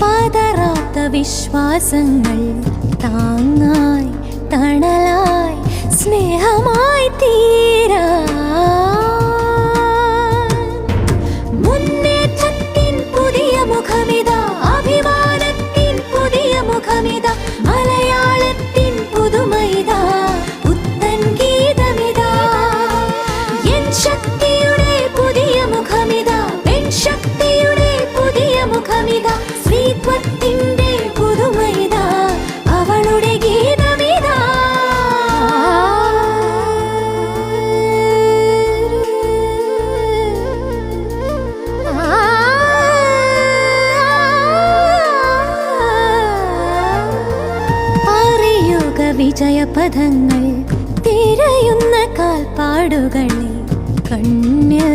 പതറാത്ത വിശ്വാസങ്ങൾ താങ്ങായി തണലായി സ്നേഹമായി തീരാ സ്ത്രീത്വത്തിന്റെ പുതുമയിതാ അവളുടെ ഗീതമിതാ. അറിയുക വിജയപഥങ്ങൾ തിരയുന്ന കാൽപ്പാടുകളെ കണ്ണിൽ